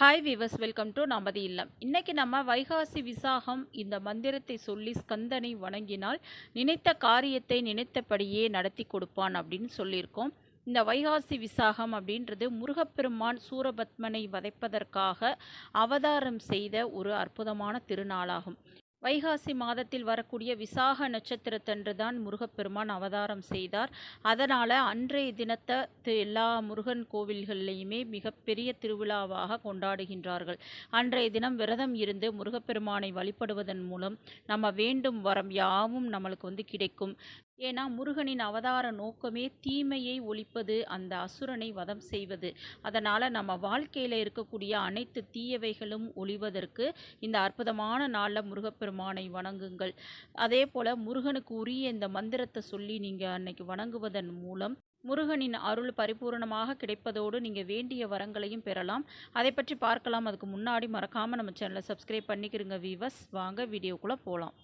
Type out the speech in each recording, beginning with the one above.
Hi viewers welcome to நமது இல்லம் இன்றைக்கி நம்ம வைகாசி விசாகம் இந்த மந்திரத்தை சொல்லி ஸ்கந்தனை வணங்கினால் நினைத்த காரியத்தை நினைத்தபடியே நடத்தி கொடுப்பான் அப்படின்னு சொல்லியிருக்கோம். இந்த வைகாசி விசாகம் அப்படின்றது முருகப்பெருமான் சூரபத்மனை வதைப்பதற்காக அவதாரம் செய்த ஒரு அற்புதமான திருநாளாகும். வைகாசி மாதத்தில் வரக்கூடிய விசாக நட்சத்திரத்தன்று தான் முருகப்பெருமான் அவதாரம் செய்தார். அதனால் அன்றைய தினத்தை எல்லா முருகன் கோவில்கள்லையுமே மிகப்பெரிய திருவிழாவாக கொண்டாடுகின்றார்கள். அன்றைய தினம் விரதம் இருந்து முருகப்பெருமானை வழிபடுவதன் மூலம் நம்ம வேண்டும் வரம் யாவும் நம்மளுக்கு வந்து கிடைக்கும். ஏன்னா முருகனின் அவதார நோக்கமே தீமையை ஒழிப்பது அந்த அசுரனை வதம் செய்வது. அதனால் நம்ம வாழ்க்கையில் இருக்கக்கூடிய அனைத்து தீயவைகளும் ஒழிவதற்கு இந்த அற்புதமான நாளில் முருகப்பெருமானை வணங்குங்கள். அதே போல் முருகனுக்கு உரிய இந்த மந்திரத்தை சொல்லி நீங்கள் அன்னைக்கு வணங்குவதன் மூலம் முருகனின் அருள் பரிபூரணமாக கிடைப்பதோடு நீங்கள் வேண்டிய வரங்களையும் பெறலாம். அதை பற்றி பார்க்கலாம். அதுக்கு முன்னாடி மறக்காமல் நம்ம சேனலை சப்ஸ்கிரைப் பண்ணிக்கிறங்க வீவர்ஸ் வாங்க வீடியோக்குள்ளே போகலாம்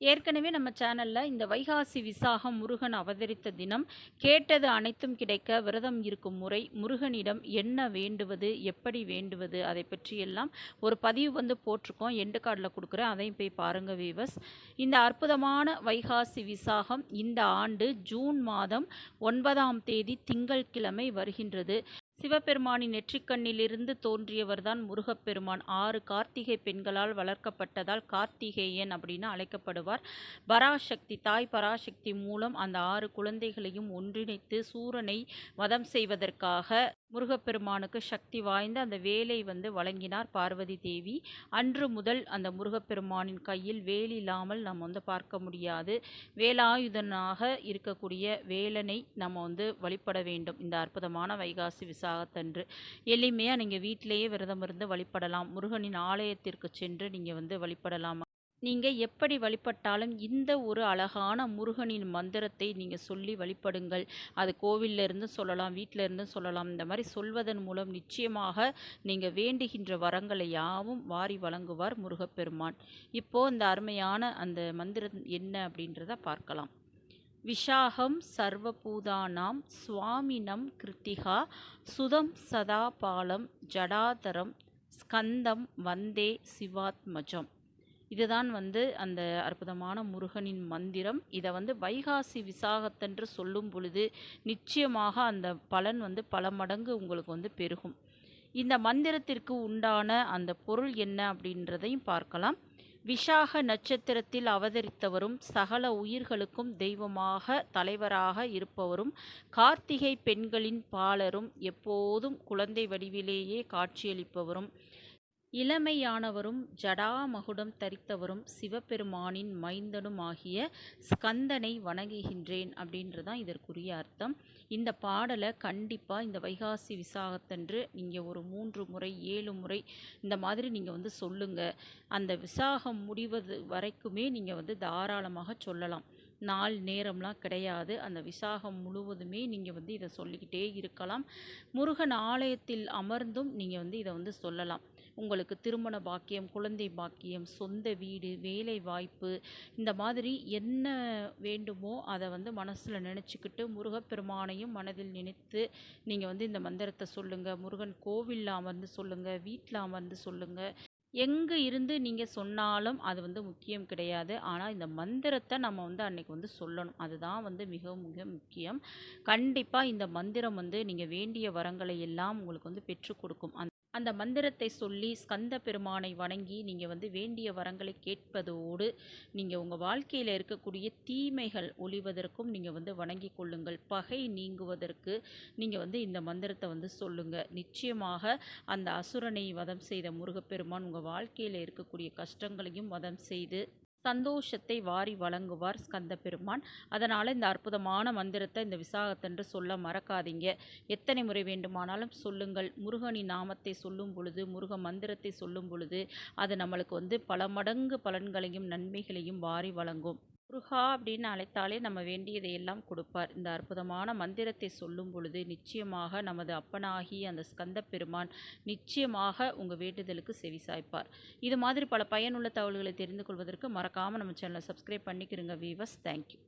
ஏற்கனவே நம்ம சேனலில் இந்த வைகாசி விசாகம் முருகன் அவதரித்த தினம் கேட்டது அனைத்தும் கிடைக்க விரதம் இருக்கும் முறை முருகனிடம் என்ன வேண்டுவது எப்படி வேண்டுவது அதை பற்றியெல்லாம் ஒரு பதிவு வந்து போட்டிருக்கோம். எண்டு கார்டில் கொடுக்குறேன் அதையும் போய் பாருங்க வீவர்ஸ் இந்த அற்புதமான வைகாசி விசாகம் இந்த ஆண்டு ஜூன் மாதம் ஒன்பதாம் தேதி திங்கட்கிழமை வருகின்றது. சிவபெருமானின் நெற்றிக்கண்ணிலிருந்து தோன்றியவர்தான் முருகப்பெருமான். ஆறு கார்த்திகை பெண்களால் வளர்க்கப்பட்டதால் கார்த்திகேயன் அப்படின்னு அழைக்கப்படுவார். பராசக்தி தாய் பராசக்தி மூலம் அந்த ஆறு குழந்தைகளையும் ஒன்றிணைத்து சூரனை வதம் செய்வதற்காக முருகப்பெருமானுக்கு சக்தி வாய்ந்த அந்த வேலை வந்து வழங்கினார் பார்வதி தேவி. அன்று முதல் அந்த முருகப்பெருமானின் கையில் வேல் இல்லாமல் நம்ம வந்து பார்க்க முடியாது. வேலாயுதனாக இருக்கக்கூடிய வேலனை நம்ம வந்து வழிபட வேண்டும். இந்த அற்புதமான வைகாசி விசாகத்தன்று எளிமையாக நீங்கள் வீட்டிலேயே விரதம் இருந்து வழிபடலாம். முருகனின் ஆலயத்திற்கு சென்று நீங்கள் வந்து வழிபடலாம். நீங்கள் எப்படி வழிபட்டாலும் இந்த ஒரு அழகான முருகனின் மந்திரத்தை நீங்கள் சொல்லி வழிபடுங்கள். அது கோவில்ல இருந்து சொல்லலாம் வீட்டில இருந்து சொல்லலாம். இந்த மாதிரி சொல்வதன் மூலம் நிச்சயமாக நீங்கள் வேண்டுகின்ற வரங்களை யாவும் வாரி வழங்குவார் முருகப்பெருமான். இப்போ இந்த அருமையான அந்த மந்திரம் என்ன அப்படின்றத பார்க்கலாம். விஷாகம் சர்வபூதானாம் சுவாமினம் கிருத்திகா சுதம் சதாபாலம் ஜடாதரம் ஸ்கந்தம் வந்தே சிவாத்மஜம். இதுதான் வந்து அந்த அற்புதமான முருகனின் மந்திரம். இதை வந்து வைகாசி விசாகத்தன்று சொல்லும் பொழுது நிச்சயமாக அந்த பலன் வந்து பல மடங்கு உங்களுக்கு வந்து பெருகும். இந்த மந்திரத்திற்கு உண்டான அந்த பொருள் என்ன அப்படின்றதையும் பார்க்கலாம். விஷாக நட்சத்திரத்தில் அவதரித்தவரும் சகல உயிர்களுக்கும் தெய்வமாக தலைவராக இருப்பவரும் கார்த்திகை பெண்களின் பாலரும் எப்போதும் குழந்தை வடிவிலேயே காட்சியளிப்பவரும் இளமையானவரும் ஜடாமகுடம் தரித்தவரும் சிவபெருமானின் மைந்தனும் ஆகிய ஸ்கந்தனை வணங்குகின்றேன் அப்படின்றதான் இதற்குரிய அர்த்தம். இந்த பாடலை கண்டிப்பாக இந்த வைகாசி விசாகத்தன்று நீங்கள் ஒரு மூன்று முறை ஏழு முறை இந்த மாதிரி நீங்கள் வந்து சொல்லுங்கள் அந்த விசாகம் முடிவது வரைக்குமே நீங்கள் வந்து தாராளமாக சொல்லலாம். நாள் நேரம்லாம் கிடையாது. அந்த விசாகம் முழுவதுமே நீங்கள் வந்து இதை சொல்லிக்கிட்டே இருக்கலாம். முருகன் ஆலயத்தில் அமர்ந்தும் நீங்கள் வந்து இதை வந்து சொல்லலாம். உங்களுக்கு திருமண பாக்கியம் குழந்தை பாக்கியம் சொந்த வீடு வேலை வாய்ப்பு இந்த மாதிரி என்ன வேண்டுமோ அதை வந்து மனசில் நினச்சிக்கிட்டு முருகப்பெருமானையும் மனதில் நினைத்து நீங்கள் வந்து இந்த மந்திரத்தை சொல்லுங்கள் முருகன் கோவிலில் அமர்ந்து சொல்லுங்கள் வீட்டில் அமர்ந்து சொல்லுங்கள் எங்கே இருந்து நீங்கள் சொன்னாலும் அது வந்து முக்கியம் கிடையாது. ஆனால் இந்த மந்திரத்தை நம்ம வந்து அன்றைக்கி வந்து சொல்லணும். அதுதான் வந்து மிக மிக முக்கியம். கண்டிப்பாக இந்த மந்திரம் வந்து நீங்கள் வேண்டிய வரங்களை எல்லாம் உங்களுக்கு வந்து பெற்றுக் கொடுக்கும். அந்த மந்திரத்தை சொல்லி ஸ்கந்த பெருமானை வணங்கி நீங்கள் வந்து வேண்டிய வரங்களை கேட்பதோடு நீங்கள் உங்கள் வாழ்க்கையில் இருக்கக்கூடிய தீமைகள் ஒழிவதற்கும் நீங்கள் வந்து வணங்கி கொள்ளுங்கள். பகை நீங்குவதற்கு நீங்கள் வந்து இந்த மந்திரத்தை வந்து சொல்லுங்கள் நிச்சயமாக அந்த அசுரனை வதம் செய்த முருகப்பெருமான் உங்கள் வாழ்க்கையில் இருக்கக்கூடிய கஷ்டங்களையும் வதம் செய்து சந்தோஷத்தை வாரி வழங்குவார் ஸ்கந்த பெருமான் அதனால் இந்த அற்புதமான மந்திரத்தை இந்த விசாகத்தன்று சொல்ல மறக்காதீங்க. எத்தனை முறை வேண்டுமானாலும் சொல்லுங்கள். முருகனின் நாமத்தை சொல்லும் பொழுது முருக மந்திரத்தை சொல்லும் பொழுது அது நம்மளுக்கு வந்து பல மடங்கு பலன்களையும் நன்மைகளையும் வாரி வழங்கும். முருகா அப்படின்னு அழைத்தாலே நம்ம வேண்டியதை எல்லாம் கொடுப்பார். இந்த அற்புதமான மந்திரத்தை சொல்லும் பொழுது நிச்சயமாக நமது அப்பனாகி அந்த ஸ்கந்த பெருமான் நிச்சயமாக உங்கள் வேண்டுதலுக்கு செவி சாய்ப்பார். இது மாதிரி பல பயனுள்ள தகவல்களை தெரிந்து கொள்வதற்கு மறக்காமல் நம்ம சேனலை சப்ஸ்கிரைப் பண்ணிக்கிறோங்க வீவர்ஸ் தேங்க்யூ